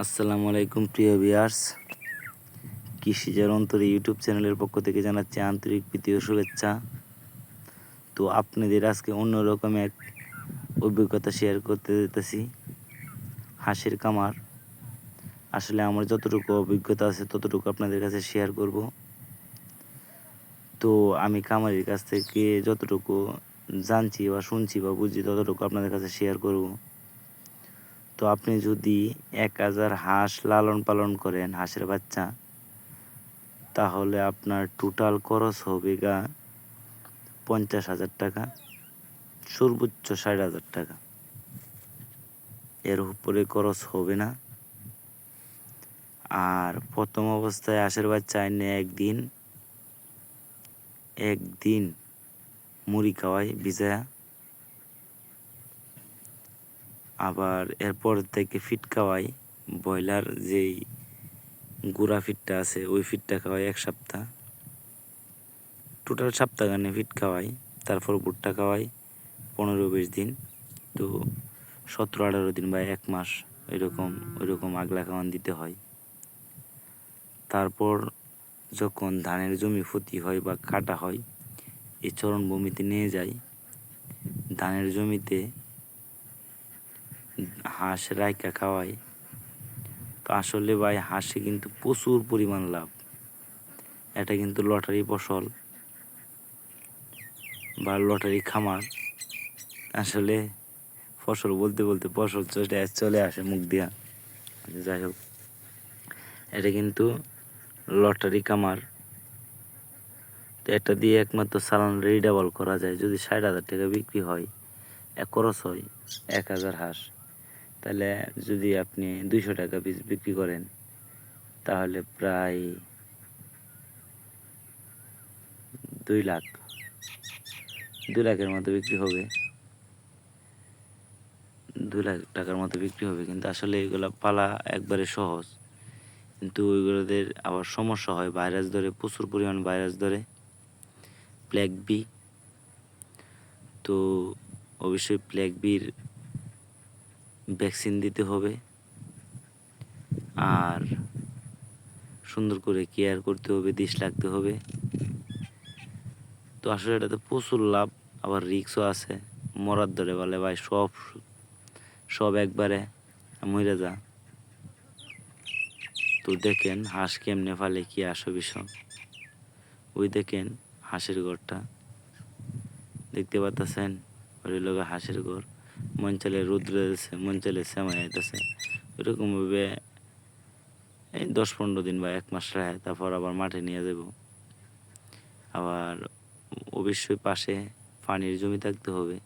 আসসালামু আলাইকুম, প্রিয় ভিউয়ার্স। কৃষিজার অন্তরে ইউটিউব চ্যানেলের পক্ষ থেকে জানাচ্ছি আন্তরিক প্রীতি ও শুভেচ্ছা। তো আপনাদের আজকে অন্যরকম এক অভিজ্ঞতা শেয়ার করতে যেতেছি, হাঁসের কামার আসলে আমার যতটুকু অভিজ্ঞতা আছে, ততটুকু আপনাদের কাছে শেয়ার করব। তো আমি কামারের কাছ থেকে যতটুকু জানছি বা শুনছি বা বুঝছি, ততটুকু আপনাদের কাছে শেয়ার করব। তো আপনি যদি এক হাজার হাঁস লালন পালন করেন, হাঁসের বাচ্চা, তাহলে আপনার টোটাল খরচ হবে গা পঞ্চাশ হাজার টাকা, সর্বোচ্চ ষাট হাজার টাকা। এর উপরে খরচ হবে না। আর প্রথম অবস্থায় হাঁসের বাচ্চা এনে একদিন একদিন মুড়ি খাওয়াই ভিজায়া আবার এরপর থেকে ফিট খাওয়াই। ব্রয়লার যেই গুঁড়া ফিটটা আছে, ওই ফিটটা খাওয়াই এক সপ্তাহ। টোটাল সপ্তাহ গানে ফিট খাওয়াই, তারপর ভুট্টা খাওয়াই পনেরো বিশ দিন। তো সতেরো আঠারো দিন বা এক মাস এরকম, ওইরকম আগলা খাওয়ান দিতে হয়। তারপর যখন ধানের জমি ক্ষতি হয় বা কাটা হয়, এই চরণভূমিতে নিয়ে যাই। ধানের জমিতে হাঁস রাইকা খাওয়াই। তো আসলে ভাই, হাঁসে কিন্তু প্রচুর পরিমাণ লাভ। এটা কিন্তু লটারি ফসল বা লটারি খামার। আসলে ফসল বলতে বলতে ফসল চলে চলে আসে মুখ দিয়া। যাই হোক, এটা কিন্তু লটারি কামার তো এটা দিয়ে একমাত্র সালান রিডাবল করা যায়। যদি ষাট হাজার টাকা বিক্রি হয়, এক খরচ হয় এক হাজার হাঁস। তাহলে যদি আপনি দুইশো টাকা পিস বিক্রি করেন, তাহলে প্রায় দুই লাখ দুই লাখের মতো বিক্রি হবে। দুই লাখ টাকার মতো বিক্রি হবে, কিন্তু আসলে এগুলো পালা একবারে সহজ। কিন্তু ওইগুলোদের আবার সমস্যা হয়, ভাইরাস ধরে, প্রচুর পরিমাণ ভাইরাস ধরে প্লেগ বি তো অবশ্যই প্লেগ বির ভ্যাকসিন দিতে হবে। আর সুন্দর করে কেয়ার করতে হবে, দিশ লাগতে হবে। তো আসলে এটাতে প্রচুর লাভ, আবার রিক্সও আছে। মরার ধরে বলে ভাই, সব সব একবারে মরে যা। তো দেখেন হাঁস কেমনে ফালে, কি আসো বিষয় ওই দেখেন হাঁসের ঘরটা। দেখতে পাচ্ছেন ওই লোক হাঁসের ঘর। মন চলে রুদ্র দিতেছে মন চলে শ্যামাই আইতেছে। ওইরকমভাবে এই দশ পনেরো দিন বা এক মাস রাখে তারপর আবার মাঠে নিয়ে যাব। আবার অবশ্যই পাশে পানির জমি থাকতে হবে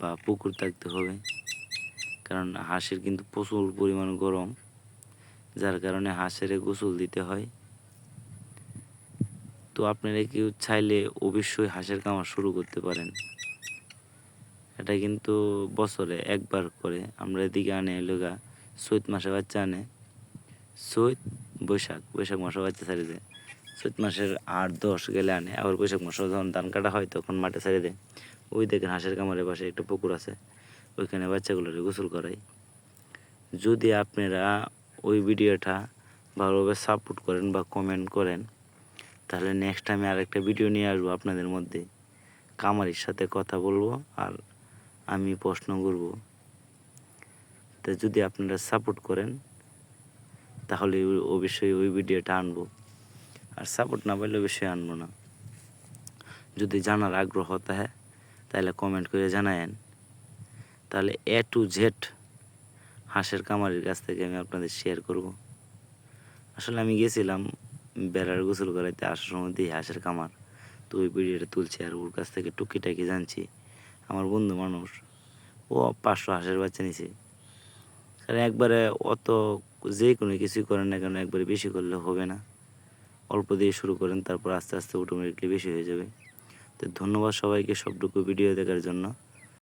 বা পুকুর থাকতে হবে, কারণ হাঁসের কিন্তু প্রচুর পরিমাণ গরম, যার কারণে হাঁসের গোসল দিতে হয়। তো আপনারা কেউ চাইলে অবশ্যই হাঁসের কামার শুরু করতে পারেন। এটা কিন্তু বছরে একবার করে। আমরা এদিকে আনে এলোগা চৈত মাসে বাচ্চা আনে। চৈত বৈশাখ বৈশাখ মাসে বাচ্চা ছাড়ে দেয়। চৈত মাসের আট, দশ গেলে আনে। আবার বৈশাখ মাসে যখন ধান কাটা হয় তখন মাঠে ছেড়ে দেয়। ওই দেখেন হাঁসের কামারের পাশে একটা পুকুর আছে। ওইখানে বাচ্চাগুলোরে গোসল করাই যদি আপনারা ওই ভিডিওটা ভালোভাবে সাপোর্ট করেন বা কমেন্ট করেন, তাহলে নেক্সট টাইমে আরেকটা ভিডিও নিয়ে আসব আপনাদের মধ্যে। কামারির সাথে কথা বলব আর আমি প্রশ্ন করব। তা যদি আপনারা সাপোর্ট করেন, তাহলে অবশ্যই ওই ভিডিওটা আনব। আর সাপোর্ট না পাইলে অবশ্যই আনব না। যদি জানার আগ্রহ থাকে তাহলে কমেন্ট করে জানায়েন। তাহলে এ টু জেড হাঁসের কামারির কাছ থেকে আমি আপনাদের শেয়ার করব। আসলে আমি গেছিলাম বেড়ার গোসল করাইতে আসার সময় দিয়ে হাঁসের কামার তো ওই ভিডিওটা তুলছি আর ওর কাছ থেকে টুকিটাকি জানছি। আমার বন্ধু মানুষ। ও পাঁচশো হাঁসের বাচ্চা নিছে। কারণ একবারে অত যে কোনো কিছুই করেন না কেন, একবারে বেশি করলে হবে না। অল্প দিয়ে শুরু করেন, তারপর আস্তে আস্তে অটোমেটিকলি বেশি হয়ে যাবে। তো ধন্যবাদ সবাইকে সবটুকু ভিডিও দেখার জন্য।